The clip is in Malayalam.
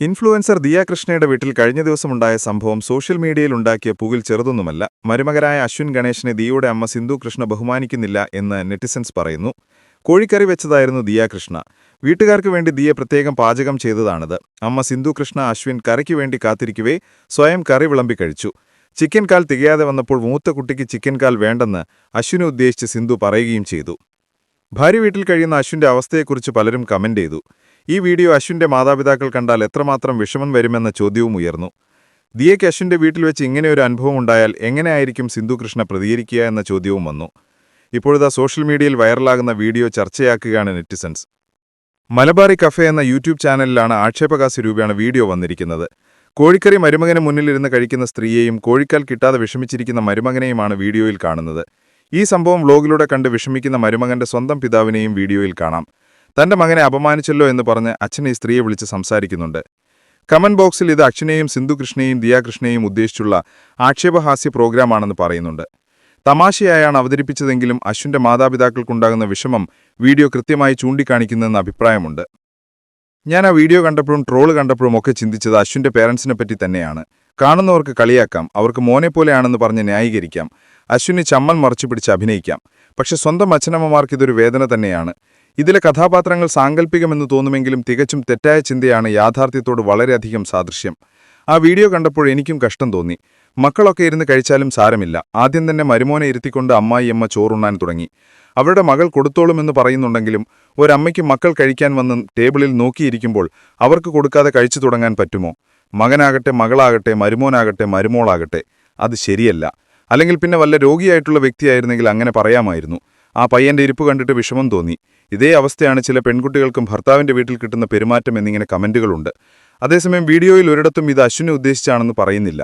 ഇൻഫ്ലുവൻസർ ദിയ കൃഷ്ണയുടെ വീട്ടിൽ കഴിഞ്ഞ ദിവസമുണ്ടായ സംഭവം സോഷ്യൽ മീഡിയയിൽ ഉണ്ടാക്കിയ പുകിൽ ചെറുതൊന്നുമല്ല. മരുമകരായ അശ്വിൻ ഗണേശനെ ദിയയുടെ അമ്മ സിന്ധു കൃഷ്ണ ബഹുമാനിക്കുന്നില്ല എന്ന് നെറ്റിസൻസ് പറയുന്നു. കോഴിക്കറി വെച്ചതായിരുന്നു ദിയ കൃഷ്ണ വീട്ടുകാർക്ക് വേണ്ടി ദിയ പ്രത്യേകം പാചകം ചെയ്തതാണിത്. അമ്മ സിന്ധു കൃഷ്ണ അശ്വിൻ കറിക്ക് വേണ്ടി കാത്തിരിക്കവേ സ്വയം കറി വിളമ്പി കഴിച്ചു. ചിക്കൻ കാൽ തികയാതെ വന്നപ്പോൾ മൂത്ത കുട്ടിക്ക് ചിക്കൻ കാൽ വേണ്ടെന്ന് അശ്വിനെ ഉദ്ദേശിച്ച് സിന്ധു പറയുകയും ചെയ്തു. ഭാര്യ വീട്ടിൽ കഴിയുന്ന അശ്വിന്റെ അവസ്ഥയെക്കുറിച്ച് പലരും കമന്റ് ചെയ്തു. ഈ വീഡിയോ അശ്വിന്റെ മാതാപിതാക്കൾ കണ്ടാൽ എത്രമാത്രം വിഷമം വരുമെന്ന ചോദ്യവും ഉയർന്നു. ദിയയ്ക്ക് അശ്വിന്റെ വീട്ടിൽ വെച്ച് ഇങ്ങനെ ഒരു അനുഭവം ഉണ്ടായാൽ എങ്ങനെയായിരിക്കും സിന്ധു കൃഷ്ണ പ്രതികരിക്കുക എന്ന ചോദ്യവും വന്നു. ഇപ്പോഴത്തെ സോഷ്യൽ മീഡിയയിൽ വൈറലാകുന്ന വീഡിയോ ചർച്ചയാക്കുകയാണ് നെറ്റിസൻസ്. മലബാറി കഫേ എന്ന യൂട്യൂബ് ചാനലിലാണ് ആക്ഷേപകാസി രൂപയാണ് വീഡിയോ വന്നിരിക്കുന്നത്. കോഴിക്കറി മരുമകന് മുന്നിലിരുന്ന് കഴിക്കുന്ന സ്ത്രീയെയും കോഴിക്കാൽ കിട്ടാതെ വിഷമിച്ചിരിക്കുന്ന മരുമകനെയുമാണ് വീഡിയോയിൽ കാണുന്നത്. ഈ സംഭവം വ്ലോഗിലൂടെ കണ്ട് വിഷമിക്കുന്ന മരുമകന്റെ സ്വന്തം പിതാവിനെയും വീഡിയോയിൽ കാണാം. തന്റെ മകനെ അപമാനിച്ചല്ലോ എന്ന് പറഞ്ഞ് അച്ഛനെ സ്ത്രീയെ വിളിച്ച് സംസാരിക്കുന്നുണ്ട്. കമന്റ് ബോക്സിൽ ഇത് അച്ഛനെയും സിന്ധുകൃഷ്ണയെയും ദിയാകൃഷ്ണയെയും ഉദ്ദേശിച്ചുള്ള ആക്ഷേപഹാസ്യ പ്രോഗ്രാമാണെന്ന് പറയുന്നുണ്ട്. തമാശയായാണ് അവതരിപ്പിച്ചതെങ്കിലും അശ്വിന്റെ മാതാപിതാക്കൾക്കുണ്ടാകുന്ന വിഷമം വീഡിയോ കൃത്യമായി ചൂണ്ടിക്കാണിക്കുന്നെന്ന അഭിപ്രായമുണ്ട്. ഞാൻ ആ വീഡിയോ കണ്ടപ്പോഴും ട്രോൾ കണ്ടപ്പോഴും ഒക്കെ ചിന്തിച്ചത് അശ്വിന്റെ പേരൻസിനെ പറ്റി തന്നെയാണ്. കാണുന്നവർക്ക് കളിയാക്കാം അവർക്ക് മോനെ പോലെയാണെന്ന് പറഞ്ഞ് ന്യായീകരിക്കാം. അശ്വിന് ചമ്മൽ മറച്ചു പിടിച്ച് അഭിനയിക്കാം. പക്ഷെ സ്വന്തം അച്ഛനമ്മമാർക്ക് ഇതൊരു വേദന തന്നെയാണ്. ഇതിലെ കഥാപാത്രങ്ങൾ സാങ്കല്പികമെന്ന് തോന്നുമെങ്കിലും തികച്ചും തെറ്റായ ചിന്തയാണ് യാഥാർത്ഥ്യത്തോട് വളരെയധികം സാദൃശ്യം. ആ വീഡിയോ കണ്ടപ്പോൾ എനിക്കും കഷ്ടം തോന്നി. മക്കളൊക്കെ ഇരുന്ന് കഴിച്ചാലും സാരമില്ല. ആദ്യം തന്നെ മരുമോനെ ഇരുത്തിക്കൊണ്ട് അമ്മായിയമ്മ ചോറുണ്ണാൻ തുടങ്ങി. അവരുടെ മകൾ കൊടുത്തോളുമെന്ന് പറയുന്നുണ്ടെങ്കിലും ഒരമ്മയ്ക്ക് മക്കൾ കഴിക്കാൻ വന്ന് ടേബിളിൽ നോക്കിയിരിക്കുമ്പോൾ അവർക്ക് കൊടുക്കാതെ കഴിച്ചു തുടങ്ങാൻ പറ്റുമോ? മകനാകട്ടെ മകളാകട്ടെ മരുമോനാകട്ടെ മരുമോളാകട്ടെ. അത് ശരിയല്ല. അല്ലെങ്കിൽ പിന്നെ വല്ല രോഗിയായിട്ടുള്ള വ്യക്തിയായിരുന്നെങ്കിൽ അങ്ങനെ പറയാമായിരുന്നു. ആ പയ്യന്റെ ഇരിപ്പ് കണ്ടിട്ട് വിഷമം തോന്നി. ഇതേ അവസ്ഥയാണ് ചില പെൺകുട്ടികൾക്കും ഭർത്താവിന്റെ വീട്ടിൽ കിട്ടുന്ന പെരുമാറ്റം എന്നിങ്ങനെ കമന്റുകളുണ്ട്. അതേസമയം വീഡിയോയിൽ ഒരിടത്തും ഇത് അശ്വിനെ ഉദ്ദേശിച്ചാണെന്ന് പറയുന്നില്ല.